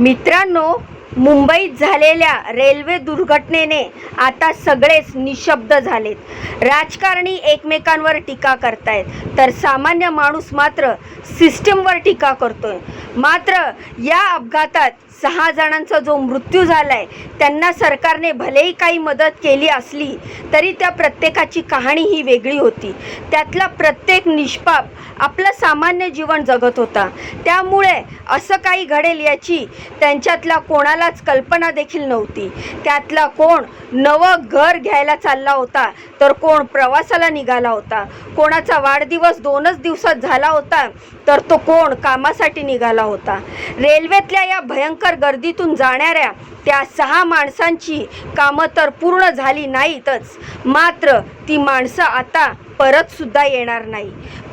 मित्रांनो मुंबईत झालेल्या रेल्वे दुर्घटनेने आता सगळेच निशब्द झालेत. राजकारणी एकमेकांवर टीका करतायत. तर सामान्य माणूस मात्र सिस्टमवर टीका करतोय. मात्र या अपघातात सहा जणांचा जो मृत्यू झाला आहे त्यांना सरकारने भलेही काही मदत केली असली तरी त्या प्रत्येकाची कहाणी ही वेगळी होती. त्यातला प्रत्येक निष्पाप आपलं सामान्य जीवन जगत होता. त्यामुळे असं काही घडेल याची त्यांच्यातल्या कोणालाच कल्पना देखील नव्हती. त्यातला कोण नवं घर घ्यायला चालला होता तर कोण प्रवासाला निघाला होता. कोणाचा वाढदिवस दोनच दिवसात झाला होता तर तो कोण कामासाठी निघाला होता. रेल्वेतल्या या भयंकर गर्दीतून जाणाऱ्या त्या सहा माणसांची कामं तर पूर्ण झाली नाहीतच. मात्र ती माणसं आता परत सुद्धा येणार नाही.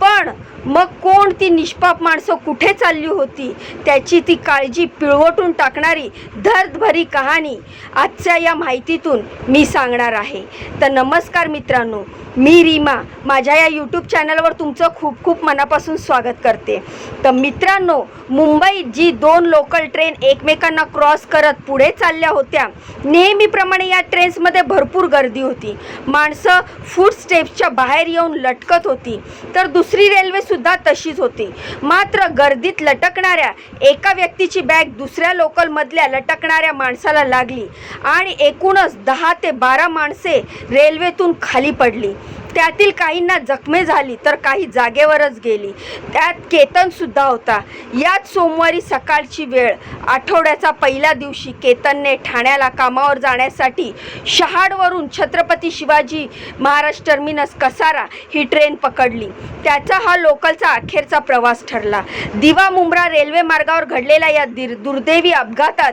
पण मग कोण ती निष्पाप माणसं कुठे चालली होती? त्याची ती काळजी पिळवटून टाकणारी धर्दभरी कहाणी आजच्या या माहितीतून मी सांगणार आहे. तर नमस्कार मित्रांनो मी रीमा. माझ्या या यूट्यूब चॅनलवर तुमचं खूप खूप मनापासून स्वागत करते. तर मित्रांनो मुंबईत जी दोन लोकल ट्रेन एकमेकांना क्रॉस करत पुढे चालल्या होत्या नेहमीप्रमाणे या ट्रेन्समध्ये भरपूर गर्दी होती. माणसं फूड स्टेप्सच्या बाहेर येऊन लटकत होती. तर दुसरी रेल्वे सुद्धा तशीच होती. मात्र गर्दीत लटकणाऱ्या एका व्यक्तीची बॅग दुसऱ्या लोकलमधल्या लटकणाऱ्या माणसाला लागली आणि एकूणच दहा ते बारा माणसे रेल्वेतून खाली पडली. त्यातील काहींना जखमे झाली तर काही जागेवरच गेली. त्यात केतनसुद्धा होता. याच सोमवारी सकाळची वेळ आठवड्याचा पहिल्या दिवशी केतनने ठाण्याला कामावर जाण्यासाठी शहाडवरून छत्रपती शिवाजी महाराज टर्मिनस कसारा ही ट्रेन पकडली. त्याचा हा लोकलचा अखेरचा प्रवास ठरला. दिवा मुंब्रा रेल्वे मार्गावर घडलेल्या या दुर्दैवी अपघातात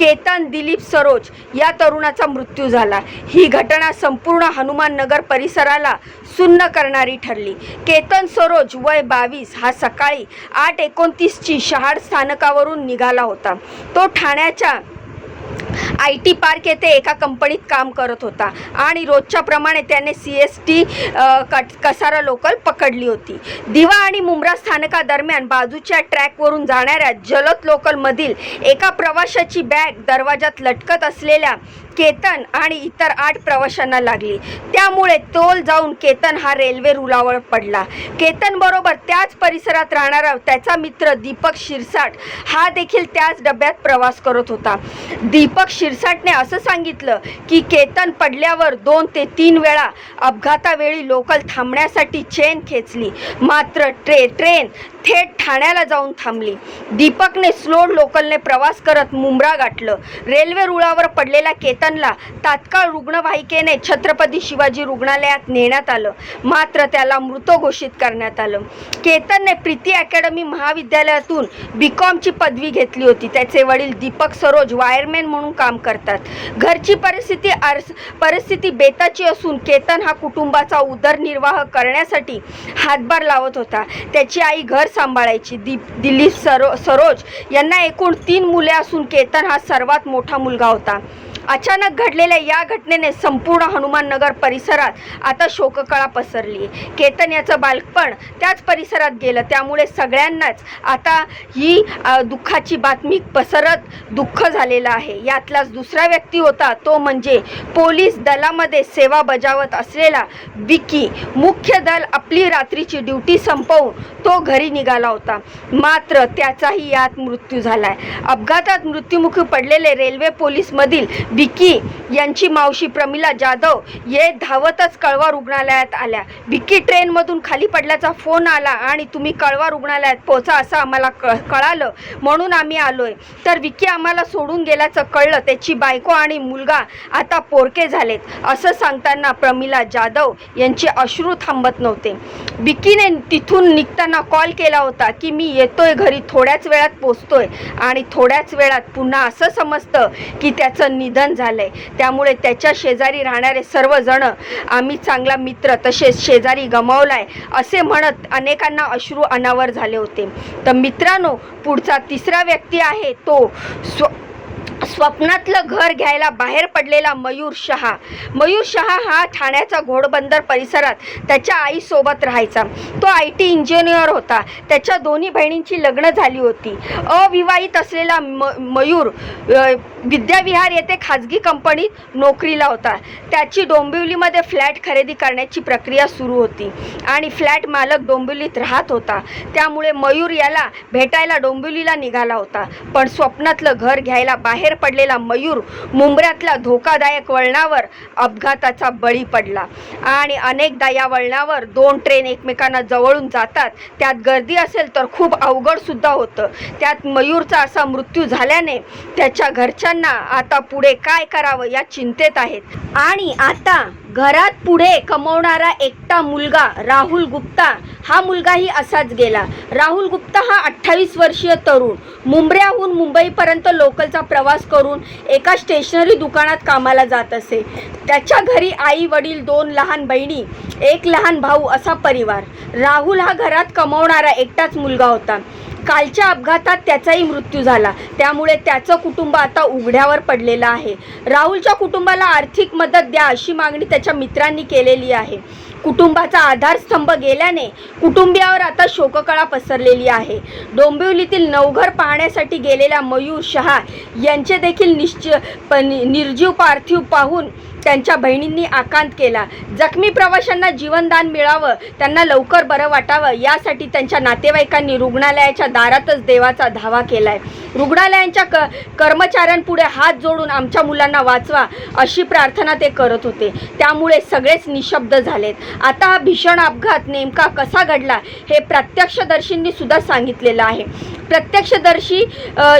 केतन दिलीप सरोज या तरुणाचा मृत्यू झाला. ही घटना संपूर्ण हनुमान नगर परिसराला सुन्न करणारी ठरली. केतन सरोज वय बावीस हा सकाळी आठ एकोणतीसची शहाड स्थानकावरून निघाला होता. तो ठाण्याच्या आय टी पार्क येथे एका कंपनीत काम करत होता. आणि रोजच्या प्रमाणे त्याने सी एस टी कट कसारा लोकल पकडली होती. दिवा आणि मुंब्रा स्थानकादरम्यान बाजूच्या ट्रॅकवरून जाणाऱ्या जलद लोकलमधील एका प्रवाशाची बॅग दरवाजात लटकत असलेल्या केतन आणि इतर आठ प्रवाशांना लागली. त्यामुळे तोल जाऊन केतन हा रेल्वे रुलावर पडला. केतन बरोबर त्याच परिसरात राहणारा त्याचा मित्र दीपक शिरसाट हा देखील त्याच डब्यात प्रवास करत होता. दीपक शिरसाटने असं सांगितलं की केतन पडल्यावर दोन ते तीन वेळा अपघातावेळी लोकल थांबण्यासाठी चेन खेचली. मात्र ट्रे ट्रेन थेट ठाण्याला जाऊन थांबली. दीपकने स्लो लोकलने प्रवास करत मुंब्रा गाठलं. रेल्वे रुळावर पडलेल्या केतनला तात्काळ रुग्णवाहिकेने छत्रपती शिवाजी रुग्णालयात नेण्यात आलं. मात्र त्याला मृत घोषित करण्यात आलं. केतनने प्रीती अकॅडमी महाविद्यालयातून बी कॉमची पदवी घेतली होती. त्याचे वडील दीपक सरोज वायरमॅन म्हणून काम करतात. घरची परिस्थिती अर्स परिस्थिती बेताची असून केतन हा कुटुंबाचा उदरनिर्वाह करण्यासाठी हातभार लावत होता. त्याची आई घर सांभाळायची. दीप दिलीप सरो सरोज यांना एकूण तीन मुले असून केतन हा सर्वात मोठा मुलगा होता. अचानक घडलेल्या या घटनेने संपूर्ण हनुमान नगर परिसरात आता शोककळा पसरली. केतन याचं बालपण त्याच परिसरात गेलं. त्यामुळे सगळ्यांनाच आता ही दुःखाची बातमी पसरत दुःख झालेलं आहे. यातलाच दुसरा व्यक्ती होता तो म्हणजे पोलीस दलामध्ये सेवा बजावत असलेला विकी. मुख्य दल आपली रात्रीची ड्युटी संपवून तो घरी निघाला होता. मात्र त्याचाही यात मृत्यू झालाय. अपघातात मृत्युमुखी पडलेले रेल्वे पोलीसमधील विकी यांची मावशी प्रमिला जाधव ये धावतच कळवा रुग्णालयात आल्या. विकी ट्रेनमधून खाली पडल्याचा फोन आला आणि तुम्ही कळवा रुग्णालयात पोहोचा असं आम्हाला क कळालं. म्हणून आम्ही आलोय. तर विकी आम्हाला सोडून गेल्याचं कळलं. त्याची बायको आणि मुलगा आता पोरके झालेत असं सांगताना प्रमिला जाधव यांचे अश्रू थांबत नव्हते. विकीने तिथून निघताना कॉल केला होता की मी येतोय घरी थोड्याच वेळात पोचतोय आणि थोड्याच वेळात पुन्हा असं समजतं की त्याचं निधन धन झालं आहे त्यामुळे त्याच्या शेजारी राहणारे सर्वजण आम्ही चांगला मित्र तसेच शेजारी गमावलाय असे म्हणत अनेकांना अश्रू अनावर झाले होते. तर मित्रांनो पुढचा तिसरा व्यक्ती आहे तो स्व स्वप्नातलं घर घ्यायला बाहेर पडलेला मयूर शहा. मयूर शहा हा ठाण्याचा घोडबंदर परिसरात त्याच्या आईसोबत राहायचा. तो आय टी इंजिनियर होता. त्याच्या दोन्ही बहिणींची लग्न झाली होती. अविवाहित असलेला म मयूर विद्याविहार येथे खाजगी कंपनीत नोकरीला होता. त्याची डोंबिवलीमध्ये फ्लॅट खरेदी करण्याची प्रक्रिया सुरू होती आणि फ्लॅट मालक डोंबिवलीत राहत होता. त्यामुळे मयूर याला भेटायला डोंबिवलीला निघाला होता. पण स्वप्नातलं घर घ्यायला बाहेर पडलेला मयूर मुंबऱ्यातल्या धोकादायक वळणावर अपघाताचा बळी पडला. आणि अनेकदा या वळणावर दोन ट्रेन एकमेकांना जवळून जातात. त्यात गर्दी असेल तर खूप अवघड सुद्धा होतं. त्यात मयूरचा असा मृत्यू झाल्याने त्याच्या घरच्यांना आता पुढे काय करावं या चिंतेत आहेत. आणि आता घरात पुढे कमवणारा एकटा मुलगा राहुल गुप्ता हा मुलगाही असाच गेला. राहुल गुप्ता हा अठ्ठावीस वर्षीय तरुण. मुंबऱ्याहून मुंबईपर्यंत लोकलचा प्रवास करून एका स्टेशनरी दुकानात कामाला जात असे. त्याच्या घरी आई वडील दोन लहान बहिणी एक लहान भाऊ असा परिवार. राहुल हा घरात कमवणारा एकटाच मुलगा होता. कालच्या अपघातात त्याचाही मृत्यू झाला. त्यामुळे त्याचं कुटुंब आता उघड्यावर पडलेलं आहे. राहुलच्या कुटुंबाला आर्थिक मदत द्या अशी मागणी त्याच्या मित्रांनी केलेली आहे. कुटुंबाचा आधारस्तंभ गेल्याने कुटुंबियावर आता शोककळा पसरलेली आहे. डोंबिवलीतील नवघर पाहण्यासाठी गेलेल्या मयूर शहा यांचे देखील निश्च निर्जीव पार्थिव पाहून त्यांच्या बहिणींनी आकांत केला. जखमी प्रवाशांना जीवनदान मिळावं त्यांना लवकर बरं वाटावं यासाठी त्यांच्या नातेवाईकांनी रुग्णालयाच्या दारातच देवाचा धावा केलाय. रुग्णालयांच्या क कर्मचाऱ्यांपुढे हात जोडून आमच्या मुलांना वाचवा अशी प्रार्थना ते करत होते. त्यामुळे सगळेच निशब्द झालेत. आता हा भीषण अपघात नेमका कसा घडला हे प्रत्यक्षदर्शींनी सुद्धा सांगितलेलं आहे. प्रत्यक्षदर्शी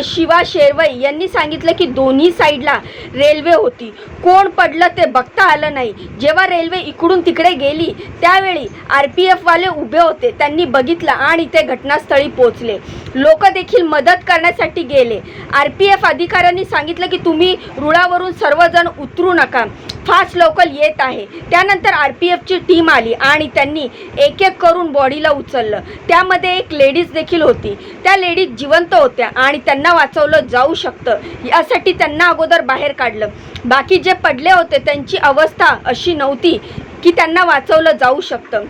शिवा शेरवई यांनी सांगितलं की दोन्ही साईडला रेल्वे होती. कोण पडलं ते बघता आलं नाही. जेव्हा रेल्वे इकडून तिकडे गेली त्यावेळी आर पी एफवाले उभे होते. त्यांनी बघितलं आणि ते घटनास्थळी पोचले लोक देखील मदत करण्यासाठी गेले. आर पी एफ अधिकाऱ्यांनी सांगितलं की तुम्ही रुळावरून सर्वजण उतरू नका. फास्ट लोकल येत आहे. त्यानंतर आर पी एफची टीम आली आणि त्यांनी एक एक करून बॉडीला उचललं. त्यामध्ये एक लेडीज देखील होती. त्या लेडीज जिवंत होत्या आणि त्यांना वाचवलं जाऊ शकतं यासाठी त्यांना अगोदर बाहेर काढलं. बाकी जे पडले होते त्यांची अवस्था अशी नव्हती की त्यांना वाचवलं जाऊ शकतं.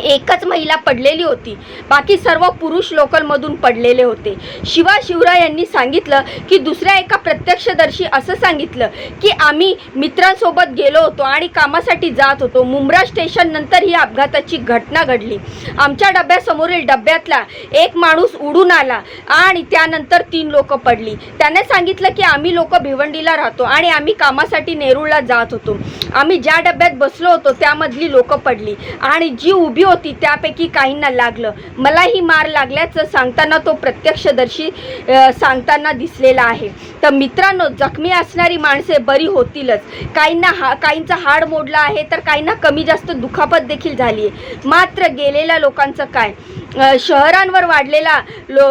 एकच महिला पडलेली होती. बाकी सर्व पुरुष लोकलमधून पडलेले होते. शिवा शिवराय यांनी सांगितलं की दुसऱ्या एका प्रत्यक्षदर्शी असं सांगितलं की आम्ही मित्रांसोबत गेलो होतो आणि कामासाठी जात होतो. मुंब्रा स्टेशन नंतर ही अपघाताची घटना घडली. आमच्या डब्यासमोरील डब्यातला एक माणूस उडून आला आणि त्यानंतर तीन लोक पडली. त्याने सांगितलं की आम्ही लोक भिवंडीला राहतो आणि आम्ही कामासाठी नेरूळला जात होतो. आम्ही ज्या डब्यात बसलो होतो त्यामधली लोक पडली. आणि जी उभी होती त्यापैकी काहींना लागलं. मलाही मार लागल्याचं सांगताना तो प्रत्यक्षदर्शी सांगताना दिसलेला आहे. तर मित्रांनो जखमी असणारी माणसे बरी होतीलच. काहींना हा काहींचा हाड मोडला आहे तर काहींना कमी जास्त दुखापत देखील झाली आहे मात्र गेलेल्या लोकांचं काय? शहरांवर वाढलेला लो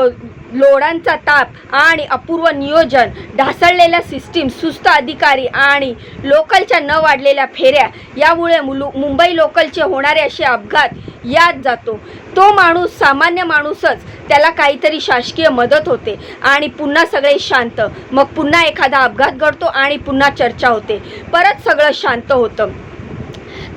लोडांचा ताप आणि अपूर्व नियोजन ढासळलेल्या सिस्टीम सुस्त अधिकारी आणि लोकलच्या न वाढलेल्या फेऱ्या यामुळे मुलु मुंबई लोकलचे होणारे असे अपघात यात जातो. तो माणूस सामान्य माणूसच त्याला काहीतरी शासकीय मदत होते आणि पुन्हा सगळे शांत. मग पुन्हा एखादा अपघात घडतो आणि पुन्हा चर्चा होते. परत सगळं शांत होतं.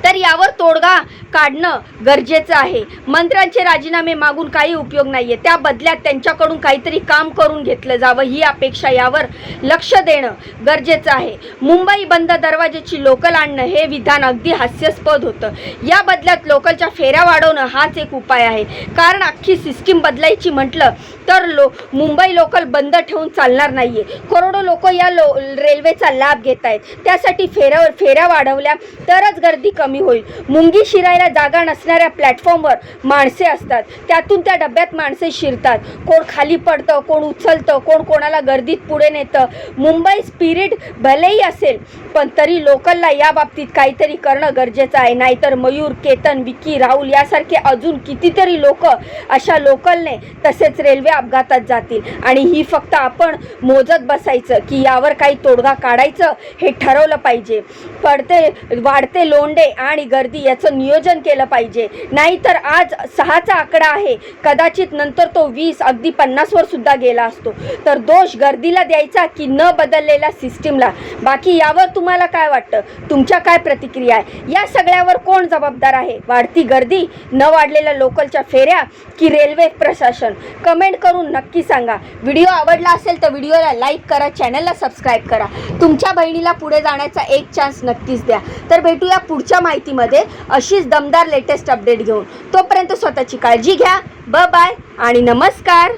तर यावर तोडगा काढणं गरजेचं आहे. मंत्र्यांचे राजीनामे मागून काही उपयोग नाही आहे त्या बदल्यात त्यांच्याकडून काहीतरी काम करून घेतलं जावं ही अपेक्षा यावर लक्ष देणं गरजेचं आहे. मुंबई बंद दरवाजेची लोकल आणणं हे विधान अगदी हास्यास्पद होतं. या बदल्यात लोकलच्या फेऱ्या वाढवणं हाच एक उपाय आहे. कारण अख्खी सिस्टीम बदलायची म्हटलं तर लो मुंबई लोकल बंद ठेवून चालणार नाहीये. करोडो लोक या लो रेल्वेचा लाभ घेत आहेत त्यासाठी फेऱ्या फेऱ्या वाढवल्या तरच गर्दी कमी होईल. मुंगी शिरायला जागा नसणाऱ्या प्लॅटफॉर्मवर माणसे असतात. त्यातून त्या डब्यात माणसे शिरतात. कोण खाली पडतं कोण उचलतं कोण कोणाला गर्दीत पुढे नेतं. मुंबई स्पिरिट भलेही असेल पण तरी लोकलला या बाबतीत काहीतरी करणं गरजेचं आहे. नाहीतर मयूर केतन विकी राहुल यासारखे अजून कितीतरी लोक अशा लोकलने तसेच रेल्वे अपघातात जातील. आणि ही फक्त आपण मोजत बसायचं की यावर काही तोडगा काढायचं हे ठरवलं पाहिजे. पडते वाढते लोंडे आणि गर्दी याचं नियोजन केलं पाहिजे. नाहीतर आज सहाचा आकडा आहे. कदाचित नंतर तो वीस अगदी पन्नासवर सुद्धा गेला असतो. तर दोष गर्दीला द्यायचा की न बदललेल्या सिस्टीमला? बाकी यावर तुम्हाला काय वाटतं? तुमच्या काय प्रतिक्रिया आहे? या सगळ्यावर कोण जबाबदार आहे? वाढती गर्दी न वाढलेल्या लोकलच्या फेऱ्या की रेल्वे प्रशासन? कमेंट करून नक्की सांगा. व्हिडिओ आवडला असेल तर व्हिडिओला लाईक करा चॅनलला सबस्क्राईब करा. तुमच्या बहिणीला पुढे जाण्याचा एक चान्स नक्कीच द्या. तर भेटूया पुढच्या माहितीमध्ये अशीच दमदार लेटेस्ट अपडेट घेऊन. तोपर्यंत स्वतःची काळजी घ्या. ब बाय आणि नमस्कार.